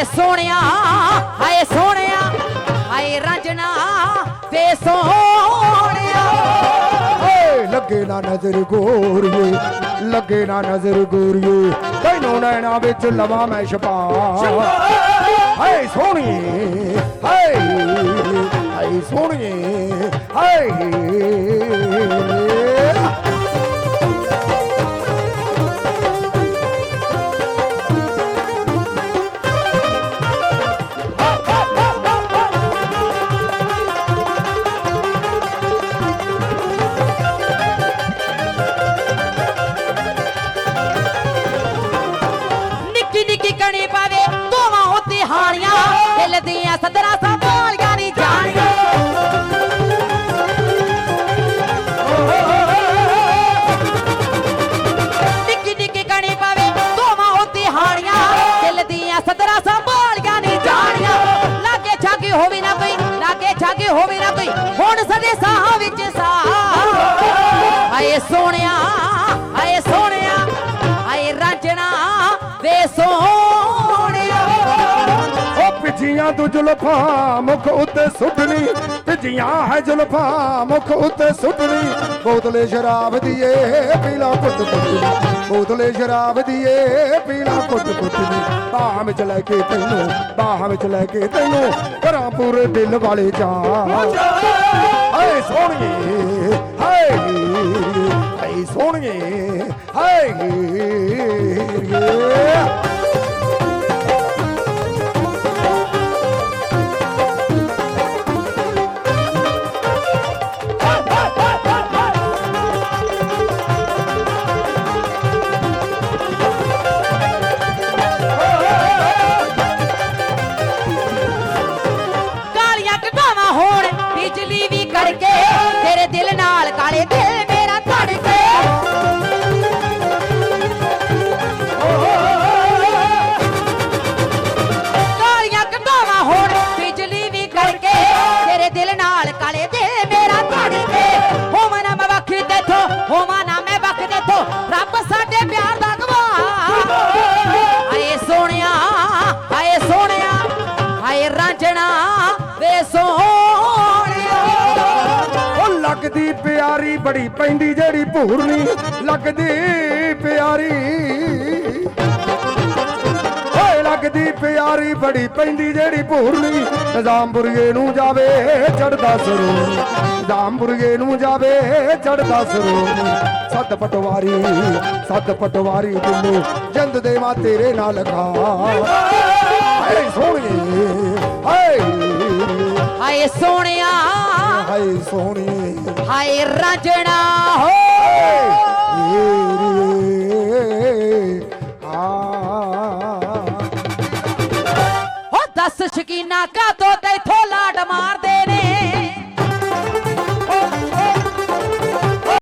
ਹਾਏ ਸੋਹਣਿਆ ਹਾਏ ਸੋਹਣਿਆ, ਹਾਏ ਰਾਂਝਣਾ ਵੇ ਸੋਹਣਿਆ। ਓਏ ਲੱਗੇ ਨਾ ਨਜ਼ਰ ਗੋਰੀਏ, ਲੱਗੇ ਨਾ ਨਜ਼ਰ ਗੋਰੀਏ, ਤੈਨੂੰ ਨੈਣਾ ਵਿੱਚ ਲਵਾਂ ਮੈਂ ਛਪਾ। ਹਾਏ ਸੋਹਣੀਏ, ਹਾਏ ਹਾਏ ਸੋਹਣੀਏ, ਹਾਏ। ਦਿਲ ਦੀਆਂ ਸਦਰਾਂ ਸੰਭਾਲੀਆਂ ਨਹੀਂ ਜਾਣੀਆਂ ਕਣੀ ਪਾਵੇ ਦੋਵਾਂ ਉੱਤੇ ਹਾਣੀਆਂ। ਦਿਲ ਦੀਆਂ ਸਦਰਾਂ ਸੰਭਾਲੀਆਂ ਨਹੀਂ ਜਾਣੀਆਂ। ਲਾਗੇ ਛਾਗੇ ਹੋਵੇ ਨਾ ਕੋਈ, ਲਾਗੇ ਛਾਗੇ ਹੋਵੇ ਨਾ ਕੋਈ। ਹੁਣ ਸਦੇ ਸਾਹਾਂ ਵਿੱਚ ਸਾਹ। ਹਾਏ ਸੋਹਣਿਆ। ਓ ਤੂੰ ਜ਼ੁਲਫਾਂ ਮੁਖ ਉੱਤੇ ਸੁੱਟਣੀ ਪਿੱਛੀਆਂ ਹੈ ਜ਼ੁਲਫਾਂ ਮੁਖ ਉੱਤੇ ਸੁੱਟਣੀ। ਬੋਤਲੇ ਸ਼ਰਾਬ ਦੀਏ, ਪੀਲਾ ਕੁੱਟ ਕੁੱਟਣੀ ਬੋਤਲੇ ਸ਼ਰਾਬ ਦੀਏ, ਪੀਲਾ ਕੁੱਟ ਕੁੱਟਣੀ ਬਾਹਾਂ ਵਿੱਚ ਲੈ ਕੇ ਤੈਨੂੰ, ਬਾਹਾਂ ਵਿੱਚ ਲੈ ਕੇ ਤੈਨੂੰ, ਕਰਾਂ ਪੂਰੇ ਦਿਲ ਵਾਲੇ ਜਾ ਹਾਏ ਸੋਹਣੀਏ, ਹਾਏ ਹਾਏ ਸੋਹਣੀਏ, ਹਾਏ ਰਾਂਝਣਾ ਵੇ ਸੋਹਣਿਆ ਉਹ ਲੱਗਦੀ ਪਿਆਰੀ ਬੜੀ ਪੈਂਦੀ ਜਿਹੜੀ ਭੂਰਨੀ ਲੱਗਦੀ ਪਿਆਰੀ। ਓਏ ਲੱਗਦੀ ਪਿਆਰੀ ਬੜੀ ਪੈਂਦੀ ਜਿਹੜੀ ਭੂਰਨੀ ਨਿਜ਼ਾਮਪੁਰੀਏ ਨੂੰ ਜਾਵੇ ਚੜਦਾ ਸਰੋ ਨਿਜ਼ਾਮਪੁਰੀਏ ਨੂੰ ਜਾਵੇ ਚੜਦਾ ਸਰੋ ਸੱਤ ਪਟਵਾਰੀ ਸੱਤ ਪਟਵਾਰੀ ਤੈਨੂੰ ਜਿੰਦ ਦੇਵਾ ਤੇਰੇ ਨਾਲ ਖਾ। ਹਾਏ ਸੋਹਣੀਏ ਹਾਏ ਸੋਹਣਿਆ। ਹਾਏ ਸੋਹਣੀਏ। ਹਾਏ ਰਾਂਝਣਾ ਹੋ। ਹੋ ਦੱਸ ਸ਼ਕੀਨਾ ਕਾ